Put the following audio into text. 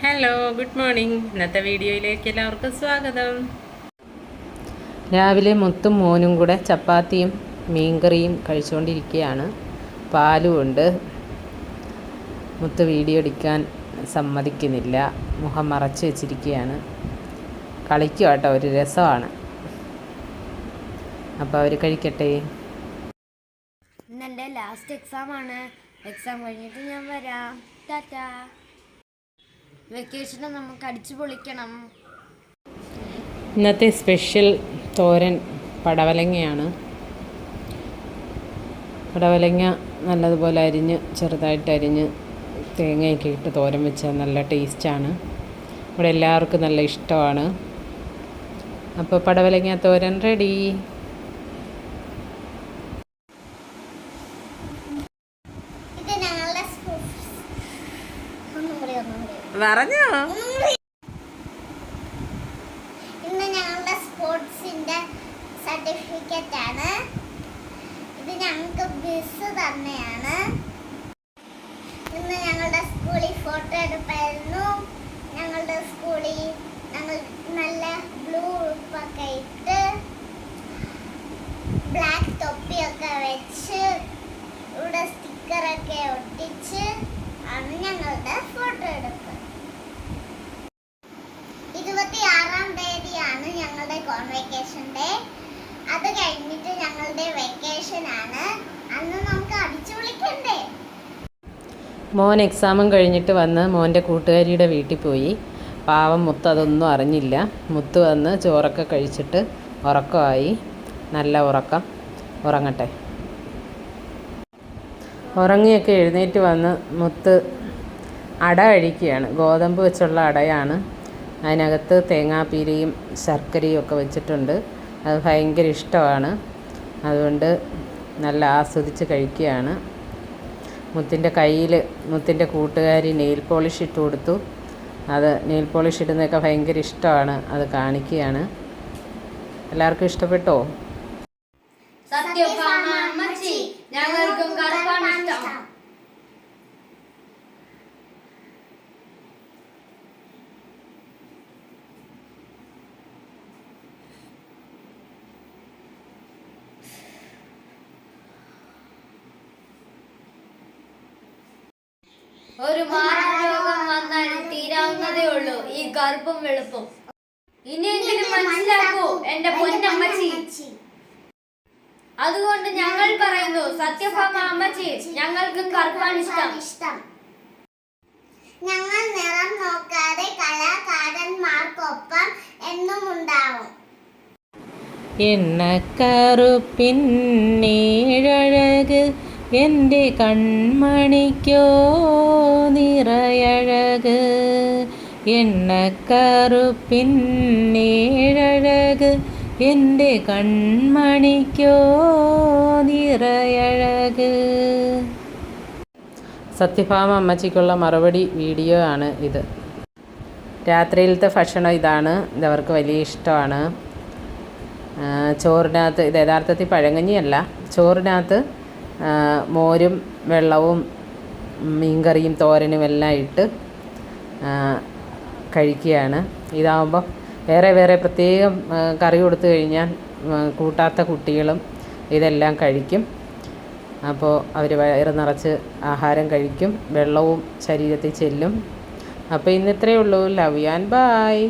Hello good morning ഇന്നത്തെ വീഡിയോയിലേക്ക് എല്ലാവർക്കും സ്വാഗതം. രാവിലെ മുത്തും മോനും കൂടെ ചപ്പാത്തിയും മീൻകറിയും കഴിച്ചുകൊണ്ടിരിക്കുകയാണ്. പാലും ഉണ്ട്. മുത്ത് വീഡിയോ എടുക്കാൻ സമ്മതിക്കുന്നില്ല. മുഖം മറച്ചു വെച്ചിരിക്കുകയാണ്. കളിക്കുക കേട്ടോ ഒരു രസമാണ്. അപ്പോൾ അവർ കഴിക്കട്ടെ. ഇന്നെന്റെ ലാസ്റ്റ് എക്സാം ആണ്. എക്സാം കഴിഞ്ഞിട്ട് ഞാൻ വരാം. ടാറ്റാ. വെക്കേഷന് നമുക്ക് അടിച്ചു പൊളിക്കണം. ഇന്നത്തെ സ്പെഷ്യൽ തോരൻ പടവലങ്ങയാണ്. പടവലങ്ങ നല്ലതുപോലെ അരിഞ്ഞ് ചെറുതായിട്ട് അരിഞ്ഞ് തേങ്ങയൊക്കെ ഇട്ട് തോരൻ വെച്ചാൽ നല്ല ടേസ്റ്റാണ്. ഇവിടെ എല്ലാവർക്കും നല്ല ഇഷ്ടമാണ്. അപ്പോൾ പടവലങ്ങ തോരൻ റെഡി ഇത് ഞങ്ങളുടെ ഒന്നും കൂടി ഒന്നും കൂടി പറഞ്ഞോ. ഇന്ന് ഞങ്ങളുടെ സ്പോർട്സിന്റെ സർട്ടിഫിക്കറ്റ് ആണ് ഇത് ഞങ്ങൾക്ക് ബിസ് തന്നെയാണ്. ഇന്ന് ഞങ്ങളുടെ സ്കൂളിൽ ഫോട്ടോ എടുപ്പായിരുന്നു. ഞങ്ങളുടെ സ്കൂളിൽ ഞങ്ങൾ നല്ല ബ്ലൂ ഉടുപ്പൊക്കെ ഇട്ട് ബ്ലാക്ക് തൊപ്പിയൊക്കെ വെച്ച് ഇവിടെ സ്റ്റിക്കറൊക്കെ ഒട്ടിച്ച് ആണ് ഞങ്ങളുടെ ഫോട്ടോ എടുപ്പ് ഇരുപത്തി ആറാം തീയതിയാണ് ഞങ്ങളുടെ കോൺവെക്കേഷൻ ഡേ അത് കഴിഞ്ഞിട്ട് ഞങ്ങളുടെ വെക്കേഷൻ ആണ്. അന്ന് നമുക്ക് അടിച്ചു മോൻ എക്സാമും കഴിഞ്ഞിട്ട് വന്ന് മോന്റെ കൂട്ടുകാരിയുടെ വീട്ടിൽ പോയി. പാവം മുത്ത് അതൊന്നും അറിഞ്ഞില്ല. മുത്ത് വന്ന് ചോറൊക്കെ കഴിച്ചിട്ട് ഉറക്കമായി. നല്ല ഉറക്കം. ഉറങ്ങട്ടെ. ഉറങ്ങിയൊക്കെ എഴുന്നേറ്റ് വന്ന് മുത്ത് അട കഴിക്കുകയാണ് ഗോതമ്പ് വെച്ചുള്ള അടയാണ്. അതിനകത്ത് തേങ്ങാപ്പീരയും ശർക്കരയും ഒക്കെ വെച്ചിട്ടുണ്ട്. അത് ഭയങ്കര ഇഷ്ടമാണ്. അതുകൊണ്ട് നല്ല ആസ്വദിച്ച് കഴിക്കുകയാണ്. മുത്തിന്റെ കയ്യിൽ മുത്തിന്റെ കൂട്ടുകാരി നെയിൽ പോളിഷ് ഇട്ട് കൊടുത്തു. അത് നെയിൽ പോളിഷ് ഇടുന്നതൊക്കെ ഭയങ്കര ഇഷ്ടമാണ്. അത് കാണിക്കുകയാണ്. എല്ലാവർക്കും ഇഷ്ടപ്പെട്ടോ? സത്യഭാമ ഞങ്ങൾക്കും കറുപ്പാണ് ഇഷ്ടം ഒരു മാരകരോഗം വന്നാൽ തീരാവുന്നതേ ഉള്ളൂ. ഈ കറുപ്പും വെളുപ്പും. ഇനിയെങ്കിലും മനസ്സിലാക്കൂ എന്റെ പൊന്നമ്മച്ചി. അതുകൊണ്ട് ഞങ്ങൾ പറയുന്നു സത്യഭാമ അമ്മച്ചി ഞങ്ങൾക്ക് കറുപ്പാണ് ഇഷ്ടം. ഞങ്ങൾ നിറം നോക്കാതെ കലാകാരന്മാർക്കൊപ്പം എന്നും ഉണ്ടാവും എണ്ണക്കറുപ്പിന്നേഴഴക് എന്റെ കൺമണിക്കോ നിറയഴക്. എണ്ണക്കറുപ്പിന്നേഴഴക് എന്റെ കൺമണിക്കോ നിറയഴക്. സത്യഭാമ അമ്മച്ചിക്കുള്ള മറുപടി വീഡിയോ ആണ് ഇത്. രാത്രിയിലത്തെ ഭക്ഷണം ഇതാണ്. ഇതവർക്ക് വലിയ ഇഷ്ടമാണ്. ചോറിനകത്ത് ഇത് യഥാർത്ഥത്തിൽ പഴങ്കഞ്ഞിയല്ല. ചോറിനകത്ത് മോരും വെള്ളവും മീൻകറിയും തോരനും എല്ലാം ഇട്ട് കഴിക്കുകയാണ്. ഇതാകുമ്പോൾ വേറെ വേറെ പ്രത്യേകം കറി കൊടുത്തു കഴിഞ്ഞാൽ കൂട്ടാത്ത കുട്ടികളും ഇതെല്ലാം കഴിക്കും. അപ്പോൾ അവർ വയറ് നിറച്ച് ആഹാരം കഴിക്കും. വെള്ളവും ശരീരത്തിൽ ചെല്ലും. അപ്പോൾ ഇന്ന് ഇത്രയേ ഉള്ളൂ. Love and bye